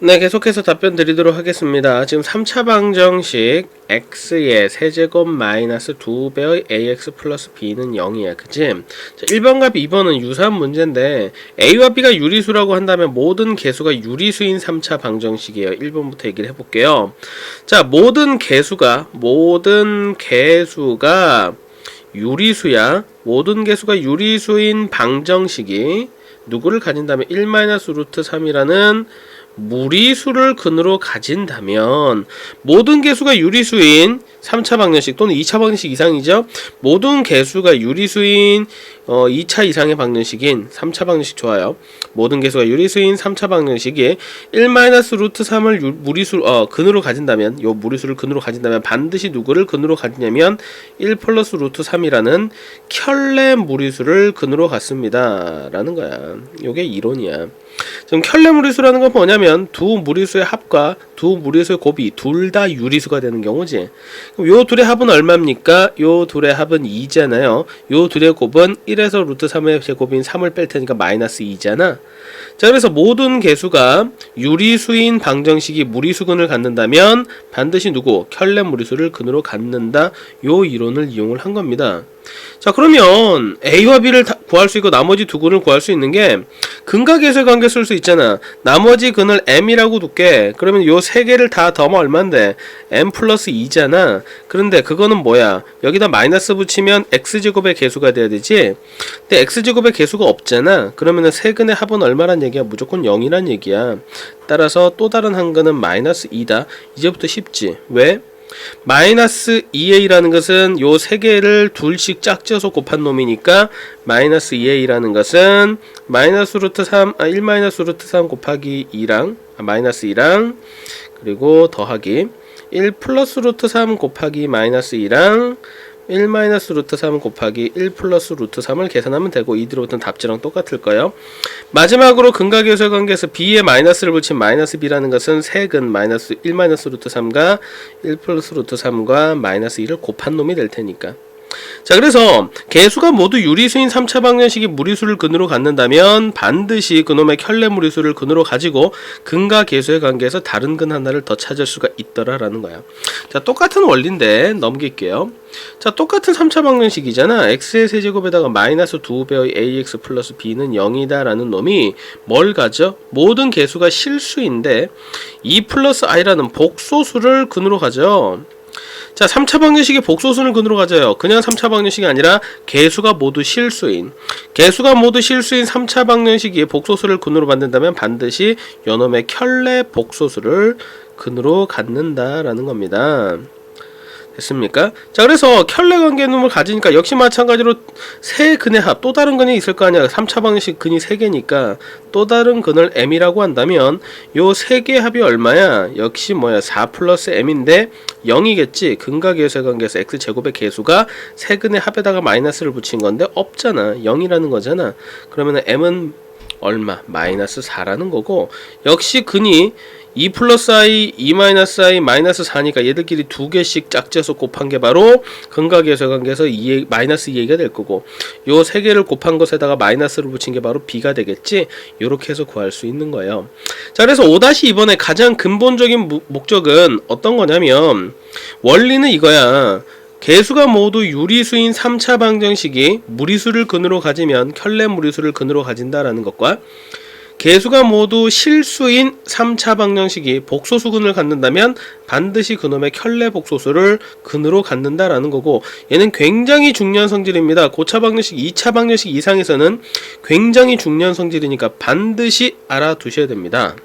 네, 계속해서 답변 드리도록 하겠습니다. 지금 3차 방정식 x의 세제곱 마이너스 2배의 ax 플러스 b는 0이야. 그치? 자, 1번과 2번은 유사한 문제인데 a와 b가 유리수라고 한다면 모든 개수가 유리수인 3차 방정식이에요. 1번부터 얘기를 해볼게요. 자, 모든 개수가 모든 개수가 유리수야. 모든 개수가 유리수인 방정식이 누구를 가진다면 1 루트 3이라는 무리수를 근으로 가진다면 모든 개수가 유리수인 3차 방정식 또는 2차 방정식 이상이죠. 모든 개수가 유리수인 어, 2차 이상의 방정식인 3차 방정식 좋아요. 모든 개수가 유리수인 3차 방정식이 1 루트 3을 유, 무리수 어, 근으로 가진다면 요 무리수를 근으로 가진다면 반드시 누구를 근으로 가지냐면 1 플러스 루트 3이라는 켤레 무리수를 근으로 갖습니다. 라는 거야. 요게 이론이야. 지금 켤레 무리수라는 건 뭐냐면 두 무리수의 합과 두 무리수의 곱이 둘 다 유리수가 되는 경우지. 그럼 요 둘의 합은 얼마입니까? 요 둘의 합은 2잖아요. 요 둘의 곱은 1에서 루트 3의 제곱인 3을 뺄 테니까 마이너스 2잖아. 자, 그래서 모든 개수가 유리수인 방정식이 무리수근을 갖는다면 반드시 누구? 켤레 무리수를 근으로 갖는다. 요 이론을 이용을 한 겁니다. 자 그러면 A와 B를 다 구할 수 있고 나머지 두 근을 구할 수 있는 게 계수의 관계 쓸 수 있잖아. 나머지 근을 M이라고 둘게 그러면 요 세 개를 다 더하면 얼만데? M 플러스 2잖아. 그런데 그거는 뭐야? 여기다 마이너스 붙이면 X제곱의 개수가 돼야 되지? 근데 X제곱의 개수가 없잖아. 그러면은 세 근의 합은 얼마란 얘기야? 무조건 0이란 얘기야. 따라서 또 다른 한 근은 마이너스 2다. 이제부터 쉽지. 왜? 마이너스 2a라는 것은 요 세 개를 둘씩 짝지어서 곱한 놈이니까 마이너스 2a라는 것은 마이너스 루트 3, 아, 1 마이너스 루트 3 곱하기 2랑 아, 마이너스 2랑 그리고 더하기 1 플러스 루트 3 곱하기 마이너스 2랑 1 마이너스 루트 3 곱하기 1 플러스 루트 3을 계산하면 되고 이뒤로부터는 답지랑 똑같을 거예요. 마지막으로 근각계수의 관계에서 b에 마이너스를 붙인 마이너스 b라는 것은 세근 마이너스 1 마이너스 루트 3과 1 플러스 루트 3과 마이너스 2를 곱한 놈이 될 테니까. 자 그래서 개수가 모두 유리수인 3차 방정식이 무리수를 근으로 갖는다면 반드시 그놈의 켤레 무리수를 근으로 가지고 근과 개수의 관계에서 다른 근 하나를 더 찾을 수가 있더라라는 거야. 자 똑같은 원리인데 넘길게요. 자 똑같은 3차 방정식이잖아. x의 세제곱에다가 마이너스 2배의 ax 플러스 b는 0이다 라는 놈이 뭘 가져? 모든 개수가 실수인데 2 플러스 i라는 복소수를 근으로 가져. 자, 3차 방정식의 복소수를 근으로 가져요. 그냥 3차 방정식이 아니라 개수가 모두 실수인 개수가 모두 실수인 3차 방정식이 복소수를 근으로 만든다면 반드시 요놈의 켤레 복소수를 근으로 갖는다라는 겁니다. 됐습니까? 자 그래서 켤레 관계놈을 가지니까 역시 마찬가지로 세 근의 합 또 다른 근이 있을 거 아니야. 3차 방식 근이 세 개니까 또 다른 근을 m이라고 한다면 요 세개 합이 얼마야? 역시 뭐야? 4 플러스 m인데 0이겠지? 근과 계수의 관계에서 x제곱의 개수가 세 근의 합에다가 마이너스를 붙인 건데 없잖아. 0이라는 거잖아. 그러면 m은 얼마? 마이너스 4라는 거고 역시 근이 2 플러스 i, 2 마이너스 i, 마이너스 4니까 얘들끼리 두 개씩 짝지어서 곱한 게 바로 근각계수의 관계에서 2, 마이너스 2가 될 거고 요 세 개를 곱한 것에다가 마이너스를 붙인 게 바로 b가 되겠지? 요렇게 해서 구할 수 있는 거예요. 자 그래서 5-2번의 가장 근본적인 무, 목적은 어떤 거냐면 원리는 이거야 개수가 모두 유리수인 3차 방정식이 무리수를 근으로 가지면 켤레 무리수를 근으로 가진다라는 것과 개수가 모두 실수인 3차 방정식이 복소수근을 갖는다면 반드시 그놈의 켤레 복소수를 근으로 갖는다라는 거고 얘는 굉장히 중요한 성질입니다. 고차 방정식, 2차 방정식 이상에서는 굉장히 중요한 성질이니까 반드시 알아두셔야 됩니다.